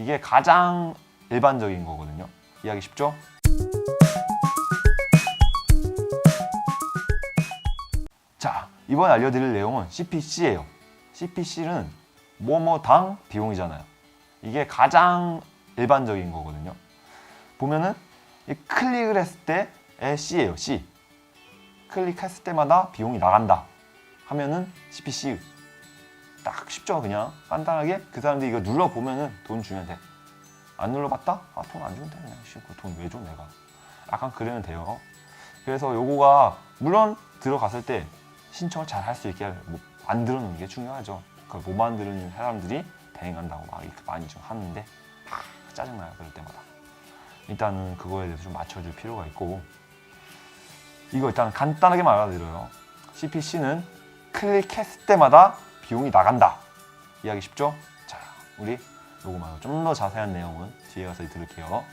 이게 가장 일반적인 거거든요. 이해하기 쉽죠? 자, 이번 알려드릴 내용은 CPC예요. CPC는 뭐뭐당 비용이잖아요. 이게 가장 일반적인 거거든요. 보면은 이 클릭을 했을 때의 C예요. C. 클릭했을 때마다 비용이 나간다. 하면은 CPC. 딱 쉽죠, 그냥 간단하게 그 사람들이 이거 눌러 보면은 돈 주면 돼. 안 눌러봤다? 아, 돈 안 주면 돼. 그냥 돈왜 줘, 내가. 약간 그러면 돼요. 그래서 요거가 물론 들어갔을 때 신청을 잘 할 수 있게 뭐 만들어 놓는 게 중요하죠. 그걸 못 만드는 사람들이 대행한다고 막 이렇게 많이 좀 하는데 아, 짜증나요 그럴 때마다. 일단은 그거에 대해서 좀 맞춰줄 필요가 있고 이거 일단 간단하게 말아드려요. CPC는 클릭했을 때마다 비용이 나간다. 이해하기 쉽죠? 자, 우리 말고 좀 더 자세한 내용은 뒤에 가서 들을게요.